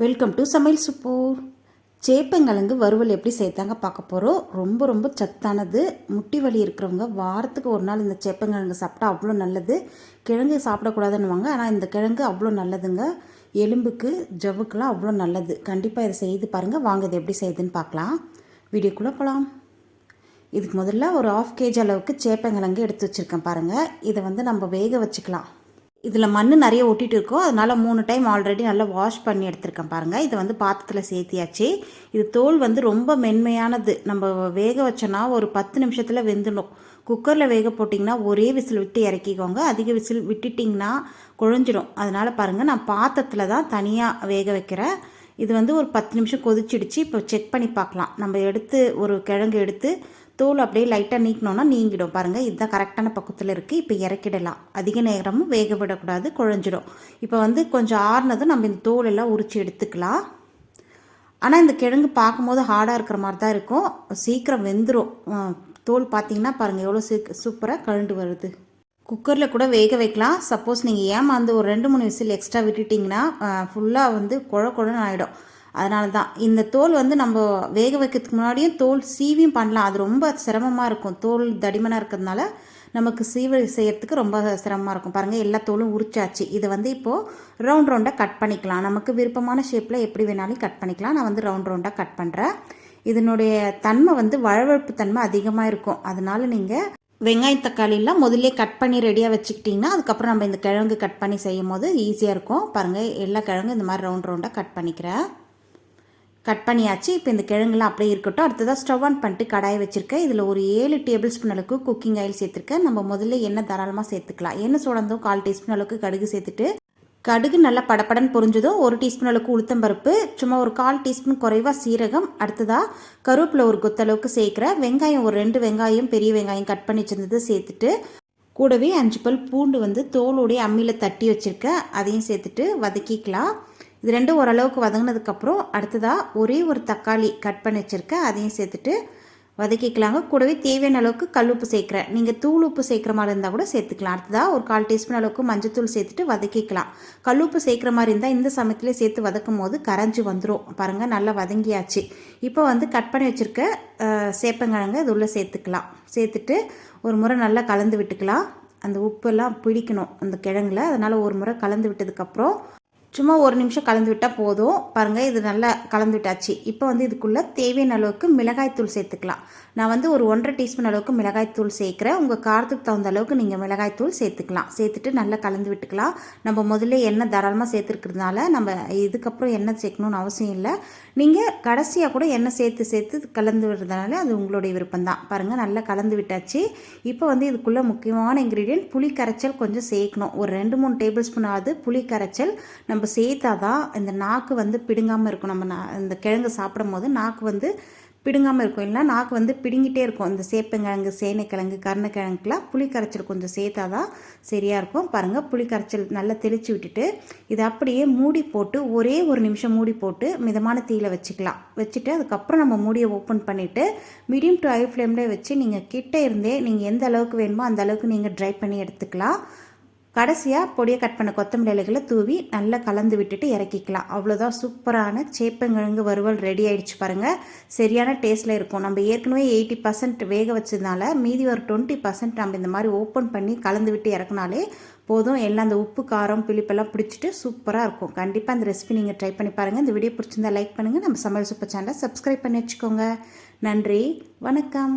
Welcome to சமையல் சுப்பூர். சேப்பங்கிழங்கு வறுவல் எப்படி செய்தாங்க பார்க்க போகிறோம் ரொம்ப ரொம்ப சத்தானது. முட்டி வலி இருக்கிறவங்க வாரத்துக்கு ஒரு நாள் இந்த சேப்பங்கிழங்கு சாப்பிட்டா அவ்வளோ நல்லது. கிழங்கு சாப்பிடக்கூடாதுன்னுவாங்க. ஆனால் இந்த கிழங்கு அவ்வளோ நல்லதுங்க. எலும்புக்கு ஜவ்வுக்கெலாம் அவ்வளோ நல்லது. கண்டிப்பாக இதை செய்து பாருங்கள் வாங்க இது எப்படி செய்யுதுன்னு பார்க்கலாம். வீடியோக்குள்ளே போகலாம் இதுக்கு முதல்ல ஒரு ஆஃப் கேஜி அளவுக்கு சேப்பங்கிழங்கு எடுத்து வச்சுருக்கேன் பாருங்கள் இதை வந்து நம்ம வேக வச்சுக்கலாம். இதில் மண் நிறைய ஒட்டிகிட்டு இருக்கோம் அதனால் மூணு டைம் ஆல்ரெடி நல்லா வாஷ் பண்ணி எடுத்திருக்கேன் பாருங்கள் இதை வந்து பாத்திரத்தில் சேர்த்தியாச்சு. இது தோல் வந்து ரொம்ப மென்மையானது. நம்ம வேக வச்சோன்னா ஒரு பத்து நிமிஷத்தில் வெந்துடும். குக்கரில் வேக போட்டிங்கன்னா ஒரே விசில் விட்டு இறக்கிக்கோங்க. அதிக விசில் விட்டுட்டிங்கன்னா குழஞ்சிடும். அதனால் பாருங்கள் நான் பாத்திரத்தில் தான் தனியாக வேக வைக்கிறேன். இது வந்து ஒரு பத்து நிமிஷம் கொதிச்சிடுச்சு. இப்போ செக் பண்ணி பார்க்கலாம். நம்ம எடுத்து ஒரு கிழங்கு எடுத்து தோல் அப்படியே லைட்டாக நீக்கணும்னா நீங்கிடும். பாருங்கள் இதுதான் கரெக்டான பக்கத்தில் இருக்குது இப்போ இறக்கிடலாம். அதிக நேரமும் வேக விடக்கூடாது குழஞ்சிடும். இப்போ வந்து கொஞ்சம் ஆறுனதும் நம்ம இந்த தோல் எல்லாம் உரித்து எடுத்துக்கலாம். ஆனால் இந்த கிழங்கு பார்க்கும்போது ஹார்டாக இருக்கிற மாதிரி தான் இருக்கும். சீக்கிரம் வெந்துடும் தோல் பார்த்தீங்கன்னா பாருங்கள் எவ்வளோ சீக் சூப்பராக கழுண்டு வருது. குக்கரில் கூட வேக வைக்கலாம். சப்போஸ் நீங்கள் ஏமாந்து ஒரு ரெண்டு மூணு விசில் எக்ஸ்ட்ரா விட்டுட்டிங்கன்னா ஃபுல்லாக வந்து குழ குழன்னு ஆகிடும் அதனால தான் இந்த தோல் வந்து நம்ம வேக வைக்கிறதுக்கு முன்னாடியும் தோல் சீவியும் பண்ணலாம். அது ரொம்ப சிரமமாக இருக்கும். தோல் தடிமனாக இருக்கிறதுனால நமக்கு சீவ செய்யறதுக்கு ரொம்ப சிரமமாக இருக்கும். பாருங்கள் எல்லா தோலும் உரிச்சாச்சு. இதை வந்து இப்போது ரவுண்ட் ரவுண்டாக கட் பண்ணிக்கலாம். நமக்கு விருப்பமான ஷேப்பில் எப்படி வேணாலும் கட் பண்ணிக்கலாம். நான் வந்து ரவுண்ட் ரவுண்டாக கட் பண்ணுறேன் இதனுடைய தன்மை வந்து வழவழப்பு தன்மை அதிகமாக இருக்கும். அதனால நீங்கள் வெங்காயம் தக்காளிலாம் முதல்ல கட் பண்ணி ரெடியாக வச்சுக்கிட்டிங்கன்னா அதுக்கப்புறம் நம்ம இந்த கிழங்கு கட் பண்ணி செய்யும் போது ஈஸியாக இருக்கும். பாருங்கள் எல்லா கிழங்கும் இந்த மாதிரி ரவுண்ட் ரவுண்டாக கட் பண்ணிக்கிறேன். கட் பண்ணியாச்சு. இப்போ இந்த கிழங்குலாம் அப்படியே இருக்கட்டும். அடுத்ததாக ஸ்டவ் ஆன் பண்ணிட்டு கடாயை வச்சுருக்கேன். இதில் ஒரு ஏழு டேபிள் ஸ்பூன் அளவுக்கு குக்கிங் ஆயில் சேர்த்துருக்கேன். நம்ம முதல்ல எண்ணெய் தாராளமாக சேர்த்துக்கலாம். எண்ணெய் சுடந்தும் கால் டீஸ்பூன் அளவுக்கு கடுகு சேர்த்துட்டு கடுகு நல்லா படப்படன்னு பொரிஞ்சதும் ஒரு டீஸ்பூன் அளவுக்கு உளுத்தம்பருப்பு சும்மா ஒரு கால் டீஸ்பூன் குறைவாக சீரகம் அடுத்ததாக கருவேப்பில் ஒரு கொத்தளவுக்கு சேர்க்குறேன் வெங்காயம் ஒரு ரெண்டு வெங்காயம் பெரிய வெங்காயம் கட் பண்ணி வச்சிருந்தது சேர்த்துட்டு கூடவே அஞ்சு பல் பூண்டு வந்து தோலோடைய அம்மியில் தட்டி வச்சுருக்கேன். அதையும் சேர்த்துட்டு வதக்கிக்கலாம். இது ரெண்டும் ஓரளவுக்கு வதங்கினதுக்கப்புறம் அடுத்ததாக ஒரே ஒரு தக்காளி கட் பண்ணி வச்சுருக்கேன் அதையும் சேர்த்துட்டு வதக்கிக்கலாங்க. கூடவே தேவையான அளவுக்கு கல் உப்பு சேர்க்குறேன் நீங்கள் தூள் உப்பு சேர்க்குற மாதிரி இருந்தால் கூட சேர்த்துக்கலாம். அடுத்ததாக ஒரு கால் டீஸ்பூன் அளவுக்கு மஞ்சத்தூள் சேர்த்துட்டு வதக்கிக்கலாம். கல் உப்பு சேர்க்குற மாதிரி இருந்தால் இந்த சமயத்தில் சேர்த்து வதக்கும் போது கரைஞ்சி வந்துடும் பாருங்கள் நல்லா வதங்கியாச்சு. இப்போ வந்து கட் பண்ணி வச்சுருக்க சேப்பங்கிழங்கு இது உள்ளே சேர்த்துக்கலாம். சேர்த்துட்டு ஒரு முறை நல்லா கலந்து விட்டுக்கலாம். அந்த உப்பெல்லாம் பிடிக்கணும் அந்த கிழங்குல. அதனால் ஒரு முறை கலந்து விட்டதுக்கப்புறம் சும்மா ஒரு நிமிஷம் கலந்து விட்டால் போதும். பாருங்கள் இது நல்லா கலந்து விட்டாச்சு. இப்போ வந்து இதுக்குள்ளே தேவையான அளவுக்கு மிளகாய்த்தூள் சேர்த்துக்கலாம். நான் வந்து ஒரு ஒன்றரை டீஸ்பூன் அளவுக்கு மிளகாய்த்தூள் சேர்க்குறேன். உங்கள் காரத்துக்கு தகுந்த அளவுக்கு நீங்கள் மிளகாய்த்தூள் சேர்த்துக்கலாம். சேர்த்துட்டு நல்லா கலந்து விட்டுக்கலாம். நம்ம முதல்ல எண்ணெய் தாராளமாக சேர்த்துருக்கிறதுனால நம்ம இதுக்கப்புறம் எண்ணெய் சேர்க்கணும்னு அவசியம் இல்லை. நீங்கள் கடைசியாக கூட எண்ணெய் சேர்த்து சேர்த்து கலந்து விடுறதுனால அது உங்களுடைய விருப்பம் தான். பாருங்கள் நல்லா கலந்து விட்டாச்சு. இப்போ வந்து இதுக்குள்ளே முக்கியமான இன்க்ரீடியன்ட் புளி கரைச்சல் கொஞ்சம் சேர்க்கணும். ஒரு ரெண்டு மூணு டேபிள் ஸ்பூனாவது ஆகுது புளி கரைச்சல் நம்ம சேர்த்தா தான் இந்த நாக்கு வந்து பிடுங்காமல் இருக்கும். நம்ம இந்த கிழங்கு சாப்பிடும் போது நாக்கு வந்து பிடுங்காமல் இருக்கும். இல்லைனா நாக்கு வந்து பிடுங்கிட்டே இருக்கும். இந்த சேப்பங்கிழங்கு சேனைக்கிழங்கு கருணக்கிழங்குலாம் புளி கரைச்சல் கொஞ்சம் சேர்த்தா தான் சரியாக இருக்கும். பாருங்கள் புளி கரைச்சல் நல்லா தெளித்து விட்டுட்டு இதை அப்படியே மூடி போட்டு ஒரே ஒரு நிமிஷம் மூடி போட்டு மிதமான தீயில் வச்சுக்கலாம். வச்சுட்டு அதுக்கப்புறம் நம்ம மூடியை ஓப்பன் பண்ணிவிட்டு மீடியம் டு ஹை ஃப்ளேமில் வச்சு நீங்கள் கிட்டே இருந்தே நீங்கள் எந்த அளவுக்கு வேணுமோ அந்த அளவுக்கு நீங்கள் ட்ரை பண்ணி எடுத்துக்கலாம். கடைசியாக பொடியை கட் பண்ண கொத்தமல்லி இலைகளை தூவி நல்லா கலந்து விட்டுட்டு இறக்கிக்கலாம். அவ்வளோதான் சூப்பரான சேப்பங்கிழங்கு வறுவல் ரெடி ஆகிடுச்சு பாருங்கள் சரியான டேஸ்ட்டில் இருக்கும். நம்ம ஏற்கனவே எயிட்டி பர்சன்ட் வேக வச்சதுனால மீதி ஒரு டுவெண்ட்டி பர்சன்ட் நம்ம இந்த மாதிரி ஓப்பன் பண்ணி கலந்து விட்டு இறக்குனாலே போதும். எல்லாம் அந்த உப்பு காரம் புளிப்பெல்லாம் பிடிச்சிட்டு சூப்பராக இருக்கும். கண்டிப்பாக அந்த ரெசிபி நீங்கள் ட்ரை பண்ணி பாருங்கள் இந்த வீடியோ பிடிச்சிருந்தா லைக் பண்ணுங்கள் நம்ம சமையல் சூப்பர் சேனலை சப்ஸ்கிரைப் பண்ணி வச்சுக்கோங்க. நன்றி. வணக்கம்.